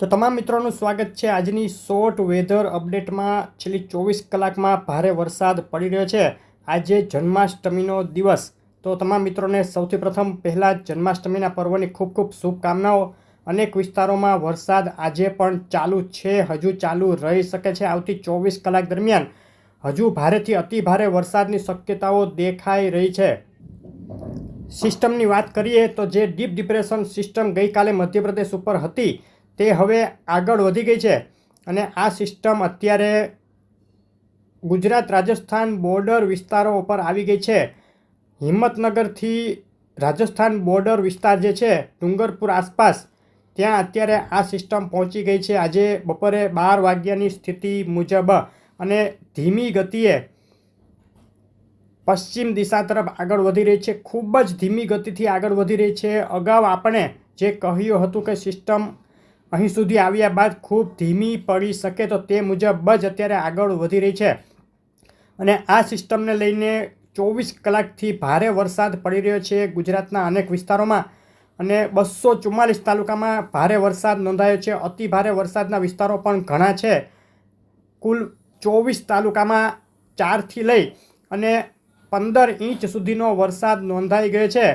તો તમામ મિત્રોનું સ્વાગત છે આજની શોર્ટ વેધર અપડેટમાં છેલ્લી ચોવીસ કલાકમાં ભારે વરસાદ પડી રહ્યો છે. આજે જન્માષ્ટમીનો દિવસ. તો તમામ મિત્રોને સૌથી પ્રથમ પહેલાં જન્માષ્ટમીના પર્વની ખૂબ ખૂબ શુભકામનાઓ. અનેક વિસ્તારોમાં વરસાદ આજે પણ ચાલુ છે, હજુ ચાલુ રહી શકે છે આવતી ચોવીસ કલાક દરમિયાન. હજુ ભારેથી અતિ ભારે વરસાદની શક્યતાઓ દેખાઈ રહી છે. સિસ્ટમની વાત કરીએ તો જે ડીપ ડિપ્રેશન સિસ્ટમ ગઈકાલે મધ્યપ્રદેશ ઉપર હતી તે હવે આગળ વધી ગઈ છે અને આ સિસ્ટમ અત્યારે ગુજરાત રાજસ્થાન બોર્ડર વિસ્તારો ઉપર આવી ગઈ છે. હિંમતનગરથી રાજસ્થાન બોર્ડર વિસ્તાર જે છે, ડુંગરપુર આસપાસ, ત્યાં અત્યારે આ સિસ્ટમ પહોંચી ગઈ છે. આજે બપોરે બાર વાગ્યાની સ્થિતિ મુજબ અને ધીમી ગતિએ પશ્ચિમ દિશા તરફ આગળ વધી રહી છે. ખૂબ જ ધીમી ગતિથી આગળ વધી રહી છે. અગાઉ આપણે જે કહ્યું હતું કે સિસ્ટમ અહીં સુધી આવ્યા બાદ ખૂબ ધીમી પડી શકે તો તે મુજબ જ અત્યારે આગળ વધી રહી છે. અને આ સિસ્ટમને લઈને ચોવીસ કલાકથી ભારે વરસાદ પડી રહ્યો છે ગુજરાતના અનેક વિસ્તારોમાં. અને બસો ચુમ્માલીસ તાલુકામાં ભારે વરસાદ નોંધાયો છે. અતિ ભારે વરસાદના વિસ્તારો પણ ઘણા છે. કુલ ચોવીસ તાલુકામાં ચારથી લઈ અને પંદર ઇંચ સુધીનો વરસાદ નોંધાઈ ગયો છે.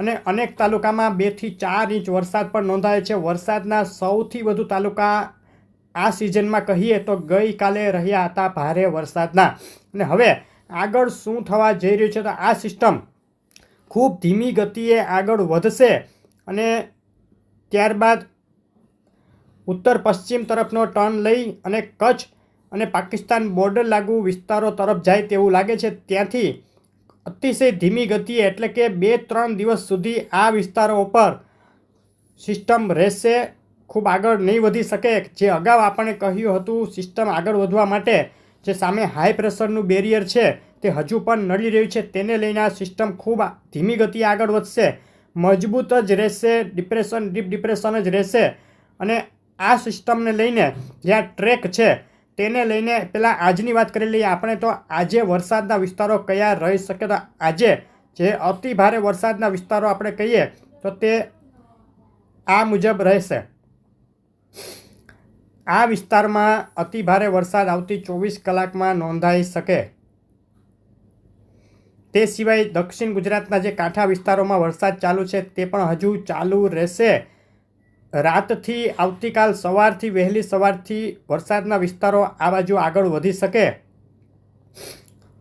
અને અનેક તાલુકામાં બેથી ચાર ઇંચ વરસાદ પણ નોંધાયો છે. વરસાદના સૌથી વધુ તાલુકા આ સિઝનમાં કહીએ તો ગઈકાલે રહ્યા હતા ભારે વરસાદના. અને હવે આગળ શું થવા જઈ રહ્યું છે તો આ સિસ્ટમ ખૂબ ધીમી ગતિએ આગળ વધશે અને ત્યારબાદ ઉત્તર પશ્ચિમ તરફનો ટર્ન લઈ અને કચ્છ અને પાકિસ્તાન બોર્ડર લાગુ વિસ્તારો તરફ જાય તેવું લાગે છે. ત્યાંથી અતિશય ધીમી ગતિએ એટલે કે બે ત્રણ દિવસ સુધી આ વિસ્તારો ઉપર સિસ્ટમ રહેશે, ખૂબ આગળ નહીં વધી શકે. જે અગાઉ આપણે કહ્યું હતું, સિસ્ટમ આગળ વધવા માટે જે સામે હાઈ પ્રેશરનું બેરિયર છે, તે હજુ પણ નડી રહ્યું છે. તેને લઈને આ સિસ્ટમ ખૂબ ધીમી ગતિએ આગળ વધશે. મજબૂત જ રહેશે, ડિપ્રેશન, ડીપ ડિપ્રેશન જ રહેશે. અને આ સિસ્ટમને લઈને જ્યાં ટ્રેક છે તેને લઈને પહેલાં આજની વાત કરી લઈએ. આપણે તો આજે વરસાદના વિસ્તારો કયા રહી શકે તો આજે જે અતિ ભારે વરસાદના વિસ્તારો આપણે કહીએ તો તે આ મુજબ રહેશે. આ વિસ્તારમાં અતિ ભારે વરસાદ આવતી ચોવીસ કલાકમાં નોંધાઈ શકે. તે સિવાય દક્ષિણ ગુજરાતના જે કાંઠા વિસ્તારોમાં વરસાદ ચાલુ છે તે પણ હજુ ચાલુ રહેશે. રાતથી આવતીકાલ સવારથી વહેલી સવારથી વરસાદના વિસ્તારો આ બાજુ આગળ વધી શકે.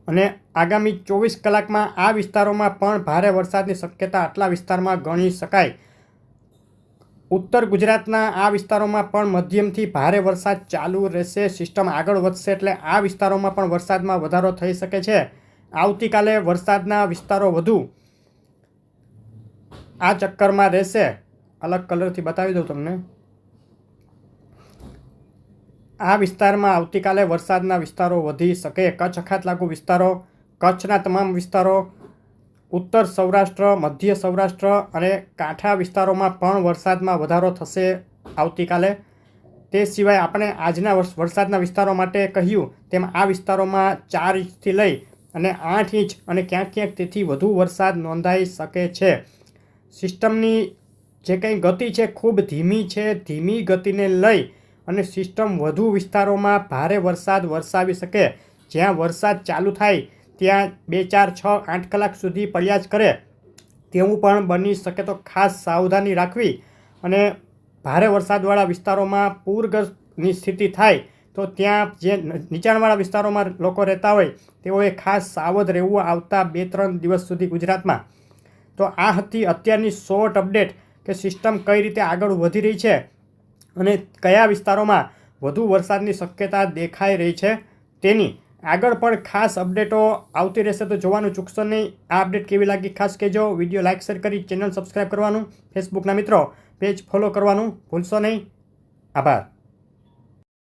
અને આગામી ચોવીસ કલાકમાં આ વિસ્તારોમાં પણ ભારે વરસાદની શક્યતા આટલા વિસ્તારમાં ગણી શકાય. ઉત્તર ગુજરાતના આ વિસ્તારોમાં પણ મધ્યમથી ભારે વરસાદ ચાલુ રહેશે. સિસ્ટમ આગળ વધશે એટલે આ વિસ્તારોમાં પણ વરસાદમાં વધારો થઈ શકે છે. આવતીકાલે વરસાદના વિસ્તારો વધુ આ ચક્કરમાં રહેશે. અલગ કલરથી બતાવી દઉં તમને. આ વિસ્તારમાં આવતીકાલે વરસાદના વિસ્તારો વધી શકે. કચ્છ અખાત લાગુ વિસ્તારો, કચ્છના તમામ વિસ્તારો, ઉત્તર સૌરાષ્ટ્ર, મધ્ય સૌરાષ્ટ્ર અને કાંઠા વિસ્તારોમાં પણ વરસાદમાં વધારો થશે આવતીકાલે. તે સિવાય આપણે આજના વરસાદના વિસ્તારો માટે કહ્યું તેમ આ વિસ્તારોમાં ચાર ઇંચથી લઈ અને આઠ ઇંચ અને ક્યાંક ક્યાંક તેથી વધુ વરસાદ નોંધાઈ શકે છે. સિસ્ટમની જે કંઈ ગતિ છે ખૂબ ધીમી છે, ધીમી ગતિને લઈ અને સિસ્ટમ વધુ વિસ્તારોમાં ભારે વરસાદ વરસાવી શકે. જ્યાં વરસાદ ચાલુ થાય, ત્યાં બે, ચાર, છ, આઠ કલાક સુધી પડ્યા કરે, તેવું પણ બની શકે તો ખાસ સાવધાની રાખવી. અને ભારે વરસાદવાળા વિસ્તારોમાં પૂરગ્રસ્તની સ્થિતિ થાય, તો ત્યાં જે નીચાણવાળા વિસ્તારોમાં લોકો રહેતા હોય, તેઓએ ખાસ સાવધ રહેવું આવતા બે, ત્રણ દિવસ સુધી ગુજરાતમાં. તો આ હતી અત્યારની શોર્ટ અપડેટ. કે સિસ્ટમ કઈ રીતે આગળ વધી રહી છે અને કયા વિસ્તારોમાં વધુ વરસાદની શક્યતા દેખાઈ રહી છે તેની આગળ પણ ખાસ અપડેટો આવતી રહેશે તો જોવાનું ચૂકશો નહીં. આ અપડેટ કેવી લાગી ખાસ કહેજો. વીડિયો લાઇક, શેર કરી, ચેનલ સબસ્ક્રાઈબ કરવાનું. ફેસબુકના મિત્રો, પેજ ફોલો કરવાનું ભૂલશો નહીં. આભાર.